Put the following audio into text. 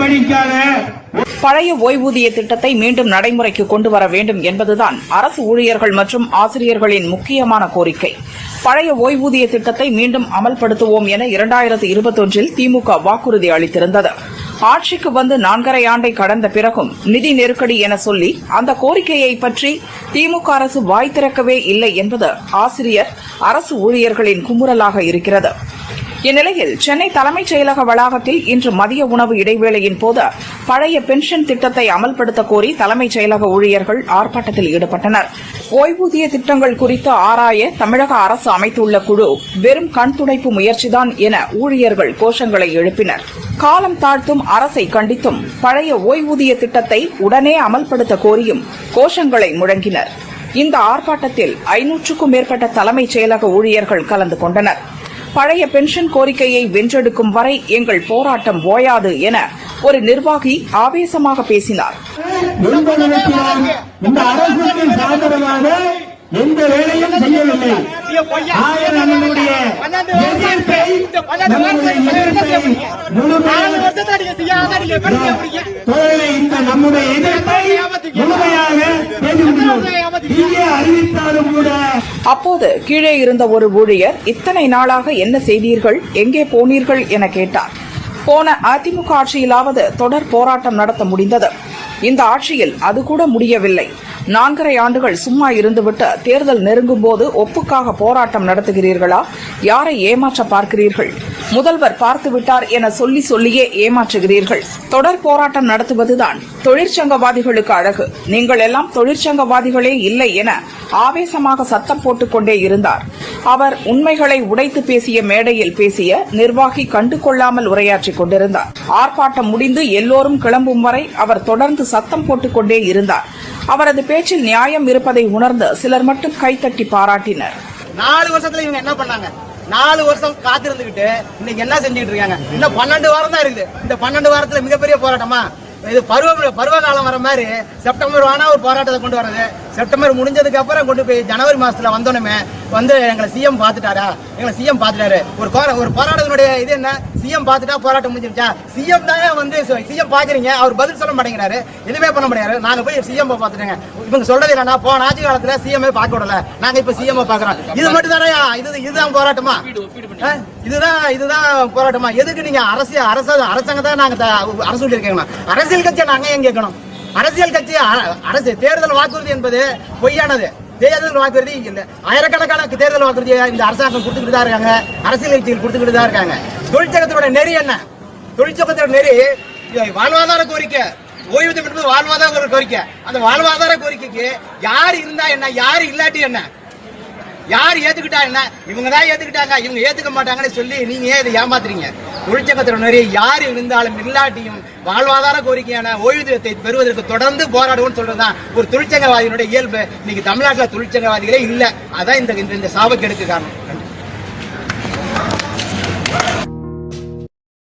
படிக்காத பழைய ஓய்வூதிய திட்டத்தை மீண்டும் நடைமுறைக்கு கொண்டு வர வேண்டும் என்பதுதான் அரசு ஊழியர்கள் மற்றும் ஆசிரியர்களின் முக்கியமான கோரிக்கை. பழைய ஓய்வூதிய திட்டத்தை மீண்டும் அமல்படுத்துவோம் என இரண்டாயிரத்து இருபத்தொன்றில் திமுக வாக்குறுதி அளித்திருந்தது. ஆட்சிக்கு வந்து நான்கரை ஆண்டை கடந்த பிறகும் நிதி நெருக்கடி என சொல்லி அந்த கோரிக்கையை பற்றி திமுக அரசு வாய் திறக்கவே இல்லை என்பது ஆசிரியர் அரசு ஊழியர்களின் குமுறலாக இருக்கிறது. இந்நிலையில் சென்னை தலைமைச் செயலக வளாகத்தில் இன்று மதிய உணவு இடைவேளையின் போது பழைய பென்ஷன் திட்டத்தை அமல்படுத்த கோரி தலைமைச் செயலக ஊழியர்கள் ஆர்ப்பாட்டத்தில் ஈடுபட்டனர். ஓய்வூதிய திட்டங்கள் குறித்து ஆராய தமிழக அரசு அமைத்துள்ள குழு வெறும் கண் துடைப்பு முயற்சிதான் என ஊழியர்கள் கோஷங்களை எழுப்பினர். காலம் தாழ்த்தும் அரசை கண்டித்தும் பழைய ஓய்வூதிய திட்டத்தை உடனே அமல்படுத்த கோரியும் கோஷங்களை முழங்கினர். இந்த ஆர்ப்பாட்டத்தில் ஐநூற்றுக்கும் மேற்பட்ட தலைமைச் செயலக ஊழியர்கள் கலந்து கொண்டனர். பழைய பென்ஷன் கோரிக்கையை வென்றெடுக்கும் வரை எங்கள் போராட்டம் ஓயாது என ஒரு நிர்வாகி ஆவேசமாக பேசினார். எந்த வேலையும் செய்யவில்லை. நம்முடைய எதிர்ப்பை முழுமையாக அப்போது கீழே இருந்த ஒரு ஊழியர் இத்தனை நாளாக என்ன செய்தீர்கள்? எங்கே போனீர்கள்? என கேட்டார். போன அதிமுக ஆட்சியிலாவது தொடர் போராட்டம் நடத்த முடிந்தது. இந்த ஆட்சியில் அது கூட முடியவில்லை. நான்கரை ஆண்டுகள் சும்மா இருந்துவிட்டு தேர்தல் நெருங்கும் போது ஒப்புக்காக போராட்டம் நடத்துகிறீர்களா? யாரை ஏமாற்ற பார்க்கிறீர்கள்? முதல்வர் பார்த்துவிட்டார் என சொல்லி சொல்லியே ஏமாற்றுகிறீர்கள். தொடர் போராட்டம் நடத்துவதுதான் தொழிற்சங்கவாதிகளுக்கு அழகு. நீங்கள் எல்லாம் தொழிற்சங்கவாதிகளே இல்லை என ஆவேசமாக சத்தம் போட்டுக்கொண்டே இருந்தார். அவர் உண்மைகளை உடைத்து பேசிய மேடையில் பேசிய நிர்வாகி கண்டு கொள்ளாமல் உரையாற்றிக் கொண்டிருந்தார். ஆர்ப்பாட்டம் முடிந்து எல்லோரும் கிளம்பும் வரை அவர் தொடர்ந்து சத்தம் போட்டுக்கொண்டே இருந்தார். அவரது பேச்சில் நியாயம் இருப்பதை உணர்ந்து சிலர் மட்டும் கைத்தட்டி பாராட்டினர். நாலு வருஷத்துல இவங்க என்ன பண்ணாங்க? நாலு வருஷம் காத்திருந்துகிட்டு இன்னைக்கு என்ன செஞ்சுட்டு இருக்காங்க? இன்னும் பன்னெண்டு வாரம் தான் இருக்குது. இந்த பன்னெண்டு வாரத்துல மிகப்பெரிய போராட்டமா? இது பருவ பருவ காலம் வர மாதிரி செப்டம்பர் ஆனா ஒரு போராட்டத்தை கொண்டு வர்றது. செப்டம்பர் முடிஞ்சதுக்கு அப்புறம் கொண்டு போய் ஜனவரி மாசத்துல வந்தோடனே வந்து எங்களை சிஎம் பாத்துட்டாரா? எங்களை சிஎம் பாத்துட்டாரு. ஒரு ஒரு போராட்டத்தினுடைய இது என்ன? சிஎம் பாத்துட்டா போராட்டம் முடிஞ்சிருச்சா? சிஎம் தான் வந்து சிஎம் பாக்குறீங்க அவர் பதில் சொல்ல மாட்டேங்கிறாரு. எதுவுமே பண்ண முடியாது நாங்க போய் சிஎம் பாத்துட்டேங்க. இவங்க சொல்றது என்னன்னா போன ஆட்சி காலத்துல சிஎம் பார்க்க விடல. நாங்க இப்ப சிஎம் பாக்குறோம். இது மட்டும் தானே இது இதுதான் போராட்டமா? இதுதான் இதுதான் போராட்டமா? எதுக்கு நீங்க அரசியல் அரசு அரசாங்கம் தான் நாங்க அரசு சொல்லியிருக்கீங்களா? அரசியல் கட்சியை நாங்க ஏன் கேட்கணும்? அரசியல் கட்சி அரசு தேர்தல் வாக்குறுதி என்பது பொய்யானது. தேர்தல் வாக்குறுதி ஆயிரக்கணக்கான தேர்தல் வாக்குறுதியை இந்த அரசாங்கம் கொடுத்துக்கிட்டு தான் இருக்காங்க. அரசியல் கட்சிகள் கொடுத்துக்கிட்டு தான் இருக்காங்க. தொழிற்சங்கத்தோட நெறி என்ன? தொழிற்சங்கத்தோட நெறி வாழ்வாதார கோரிக்கை. ஓய்வூதியம் என்பது வாழ்வாதார கோரிக்கை. அந்த வாழ்வாதார கோரிக்கைக்கு யார் இருந்தா என்ன? யார் இல்லாட்டி என்ன? யார் ஏத்துக்கிட்டா என்ன? இவங்க தான் ஏத்துக்கிட்டாங்க. இவங்க ஏத்துக்க மாட்டாங்கன்னு சொல்லி நீங்க ஏன் இதை ஏமாத்துறீங்க? தொழிற்சங்கத்தில் நிறைய யார் இருந்தாலும் இல்லாட்டியும் வாழ்வாதார கோரிக்கையான ஓய்வூதியத்தை பெறுவதற்கு தொடர்ந்து போராடுவோம்னு சொல்றதுதான் ஒரு தொழிற்சங்கவாதியினுடைய இயல்பு. இன்னைக்கு தமிழ்நாட்டில் தொழிற்சங்கவாதிகளே இல்லை. அதான் இந்த இந்த- இந்த சாபக்கெடுக்கு காரணம்.